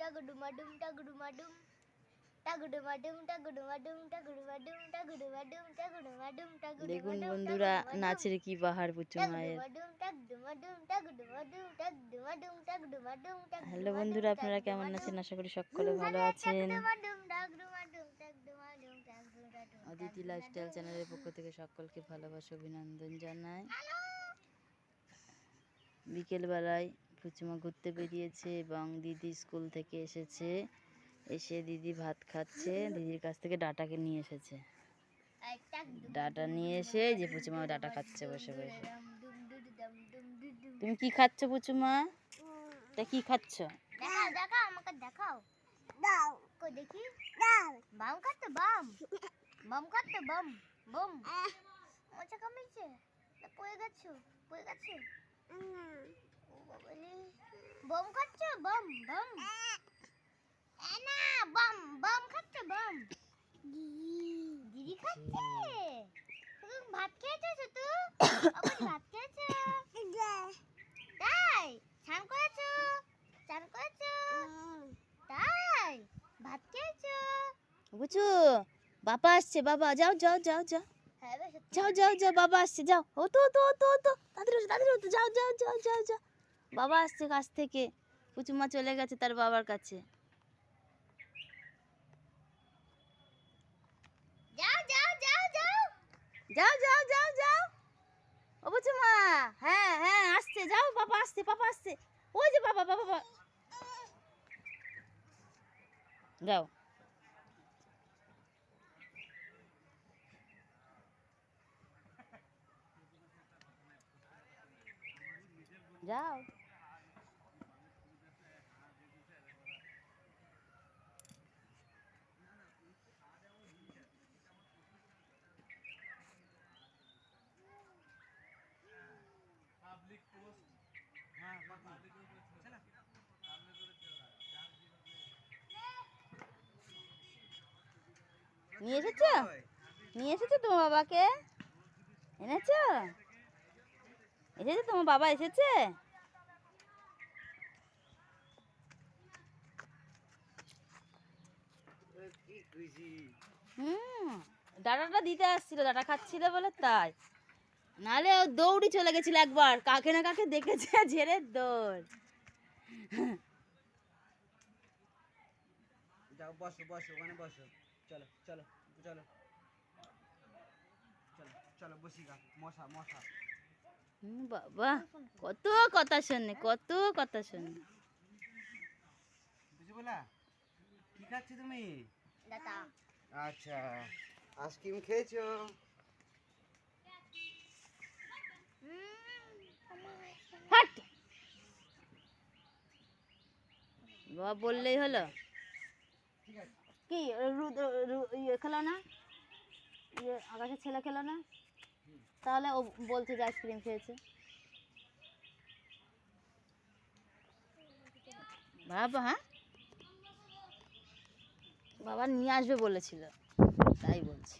టగుడుమడుం టగుడుమడుం టగుడుమడుం দেখুন বন্ধুরা নাচের কি বাহার পুচু মায়ের হ্যালো বন্ধুরা আপনারা কেমন আছেন আশা করি সকলে ভালো আছেন অদিতি লাইফস্টাইল চ্যানেলের পক্ষ থেকে সকলকে ভালোবাসা অভিনন্দন জানাই বিকেলবেলায় পুচুমা ঘুরতে বেরিয়েছে এবং দিদি স্কুল থেকে এসেছে। এসে দিদি ভাত খাচ্ছে দিদির কাছ থেকে ডাটাকে নিয়ে এসেছে। ডাটা নিয়ে এসে যে পুচুমা ডাটা খাচ্ছে বসে বসে। তুমি কি খাচ্ছ পুচুমা তা কি খাচ্ছ? দেখাও দেখাও আমাকে দেখাও। দাও। কই দেখি? দাও। বাম বাম। বাম কাটতে বাম বাম। মোচা কামিছে পড়ে গেছো? পড়ে গেছো? ও বাবালে বাম কাটছো বাম বাম। না বাম বাম খাচ্ছে বাম। দিদি খাচ্ছে। তুমি ভাত খেয়েছো শুধু ভাত খেয়েছো। তাই স্নান করেছ? স্নান করেছ? তাই ভাত খেয়েছো? বুঝু বাবা আসছে বাবা যাও যাও যাও যাও। হ্যাঁ যাও যাও যাও বাবা আসছে যাও। ও তো তো তো তো তাদের তাদের যাও যাও যাও যাও যাও। বাবা আসছে কাছ থেকে। পুচুমা চলে গেছে তার বাবার কাছে। যাও যাও যাও যাও। যাও যাও যাও যাও। ও পুচুমা হ্যাঁ হ্যাঁ আসছে। যাও বাবা আসছে বাবা আসছে। ওই যে বাবা বাবা বাবা। যাও। যাও। নিয়ে এসেছ? নিয়ে এসেছ তোমার বাবাকে? এনেছো? এসেছে তোমার বাবা, এসেছে? হুম, ডাটাটা দিতে আসছিল, ডাটা খাচ্ছিল বলে তাই। নালে ও দৌড়ি চলে গেছিল একবার, কাকে না কাকে দেখেছে ঝেড়ে দৌড়। বসো বসো, ওখানে বসো। চলো চলো চলো। চলো চলো বসি গা মশা মশা। বাবা কত কথা শোনে কত কথা শোনে। বুঝি বলা কি খাচ্ছ তুমি? দাদা আচ্ছা আইসক্রিম খেয়েছো? হাট। বাবা বললেই হলো। কি রু- রু- রুদ্র ইয়ে খেলো না? ইয়ে আকাশের ছেলে খেলো না? তাহলে ও বলছে যে আইসক্রিম খেয়েছে। বাবা হ্যাঁ? বাবা নিয়ে আসবে বলেছিল, তাই বলছি।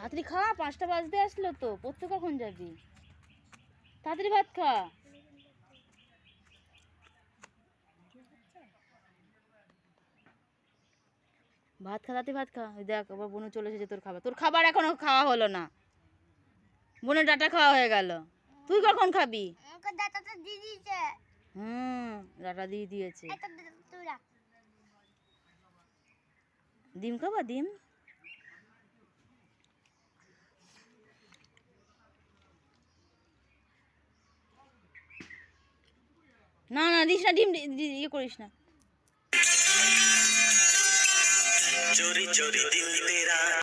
তাড়াতাড়ি খা পাঁচটা বাজতে আসলো তো পড়তে কখন যাবি? তাড়াতাড়ি ভাত খা। ভাত খা তাড়াতাড়ি ভাত খা। ওই দেখ আবার বোনু চলে এসেছে তোর খাবার। তোর খাবার এখনও খাওয়া হলো না। বোনের ডাটা খাওয়া হয়ে গেল। তুই কখন খাবি? হুম ডাটা দিয়ে দিয়েছে। ডিম খাবা ডিম? না না দিস না ডিম ইয়ে করিস না। চোরি চোরি দিলতে